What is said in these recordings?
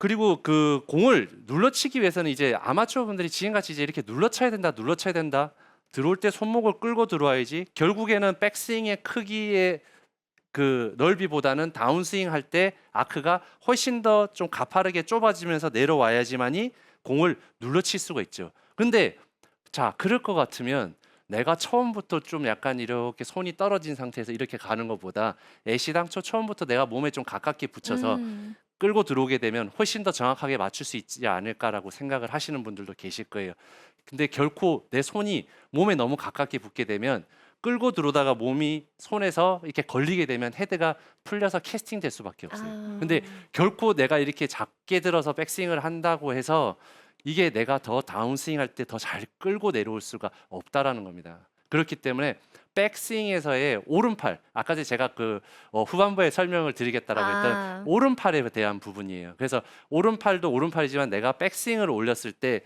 그리고 그 공을 눌러치기 위해서는 이제 아마추어 분들이 지금같이 이제 이렇게 눌러쳐야 된다, 눌러쳐야 된다. 들어올 때 손목을 끌고 들어와야지. 결국에는 백스윙의 크기의 그 넓이보다는 다운스윙 할 때 아크가 훨씬 더 좀 가파르게 좁아지면서 내려와야지만이 공을 눌러칠 수가 있죠. 근데 자 그럴 것 같으면 내가 처음부터 좀 약간 이렇게 손이 떨어진 상태에서 이렇게 가는 것보다 애시당초 처음부터 내가 몸에 좀 가깝게 붙여서 음. 끌고 들어오게 되면 훨씬 더 정확하게 맞출 수 있지 않을까라고 생각을 하시는 분들도 계실 거예요. 근데 결코 내 손이 몸에 너무 가깝게 붙게 되면 끌고 들어오다가 몸이 손에서 이렇게 걸리게 되면 헤드가 풀려서 캐스팅 될 수밖에 없어요. 아. 근데 결코 내가 이렇게 작게 들어서 백스윙을 한다고 해서 이게 내가 더 다운스윙 할 때 더 잘 끌고 내려올 수가 없다라는 겁니다. 그렇기 때문에 백스윙에서의 오른팔 아까 전에 제가 그 어, 후반부에 설명을 드리겠다라고 했던 아. 오른팔에 대한 부분이에요. 그래서 오른팔도 오른팔이지만 내가 백스윙을 올렸을 때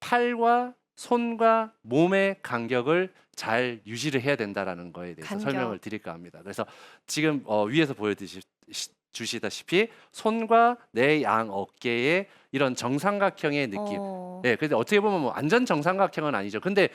팔과 손과 몸의 간격을 잘 유지를 해야 된다라는 거에 대해서 간격. 설명을 드릴까 합니다. 그래서 지금 어, 위에서 보여주시다시피 손과 내 양 어깨의 이런 정삼각형의 느낌. 어. 네, 근데 어떻게 보면 뭐 완전 정삼각형은 아니죠. 근데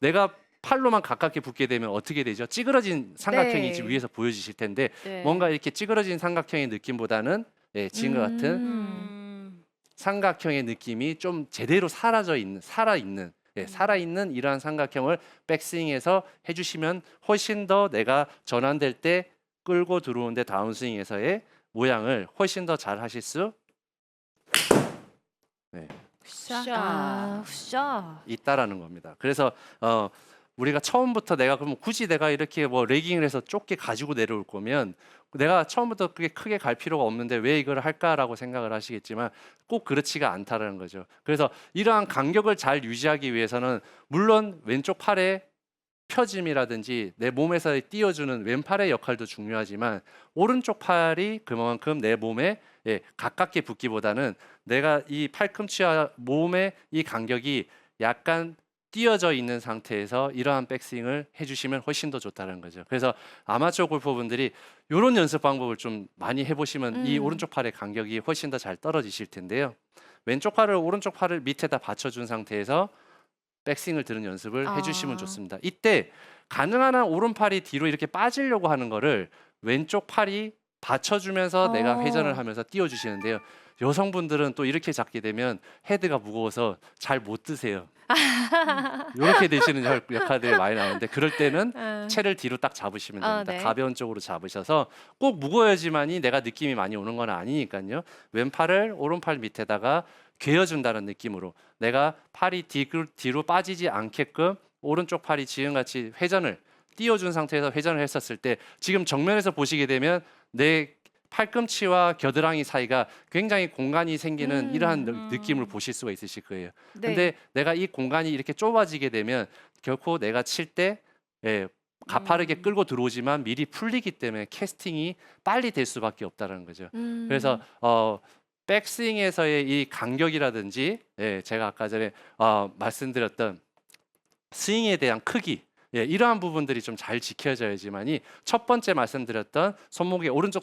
내가 팔로만 가깝게 붙게 되면 어떻게 되죠? 찌그러진 삼각형이 네. 지금 위에서 보여지실 텐데 네. 뭔가 이렇게 찌그러진 삼각형의 느낌보다는 예, 지금과 같은 음. 삼각형의 느낌이 좀 제대로 사라져 있는 살아 있는 예, 살아 있는 이러한 삼각형을 백스윙에서 해주시면 훨씬 더 내가 전환될 때 끌고 들어오는데 다운스윙에서의 모양을 훨씬 더 잘 하실 수 샷. 아, 샷. 있다라는 겁니다. 그래서 어 우리가 처음부터 내가 그러면 굳이 내가 이렇게 뭐 레깅을 해서 좁게 가지고 내려올 거면 내가 처음부터 그게 크게 갈 필요가 없는데 왜 이걸 할까라고 생각을 하시겠지만 꼭 그렇지가 않다라는 거죠. 그래서 이러한 간격을 잘 유지하기 위해서는 물론 왼쪽 팔의 펴짐이라든지 내 몸에서 띄워주는 왼팔의 역할도 중요하지만 오른쪽 팔이 그만큼 내 몸에 예, 가깝게 붙기보다는 내가 이 팔꿈치와 몸의 이 간격이 약간 띄어져 있는 상태에서 이러한 백스윙을 해주시면 훨씬 더 좋다는 거죠. 그래서 아마추어 골퍼분들이 이런 연습 방법을 좀 많이 해보시면 이 음. 오른쪽 팔의 간격이 훨씬 더 잘 떨어지실 텐데요. 왼쪽 팔을 오른쪽 팔을 밑에다 받쳐준 상태에서 백스윙을 드는 연습을 아. 해주시면 좋습니다. 이때 가능한 한 오른팔이 뒤로 이렇게 빠지려고 하는 거를 왼쪽 팔이 받쳐주면서 내가 어. 회전을 하면서 띄워주시는데요. 여성분들은 또 이렇게 잡게 되면 헤드가 무거워서 잘 못 드세요. 이렇게 되시는 역- 역할들이 많이 나오는데 그럴 때는 음. 채를 뒤로 딱 잡으시면 아, 됩니다. 네. 가벼운 쪽으로 잡으셔서 꼭 무거워야지만이 내가 느낌이 많이 오는 건 아니니까요. 왼팔을 오른팔 밑에다가 괴어준다는 느낌으로 내가 팔이 뒤로, 뒤로 빠지지 않게끔 오른쪽 팔이 지금같이 회전을 띄워준 상태에서 회전을 했었을 때 지금 정면에서 보시게 되면 내 팔꿈치와 겨드랑이 사이가 굉장히 공간이 생기는 음. 이러한 느- 느낌을 보실 수가 있으실 거예요. 네. 근데 내가 이 공간이 이렇게 좁아지게 되면 결코 내가 칠때 예, 가파르게 음. 끌고 들어오지만 미리 풀리기 때문에 캐스팅이 빨리 될 수밖에 없다는 거죠. 음. 그래서 어 백스윙에서의 이 간격이라든지 예, 제가 아까 전에 어, 말씀드렸던 스윙에 대한 크기 예, 이러한 부분들이 좀 잘 지켜져야지만이 첫 번째 말씀드렸던 손목의 오른쪽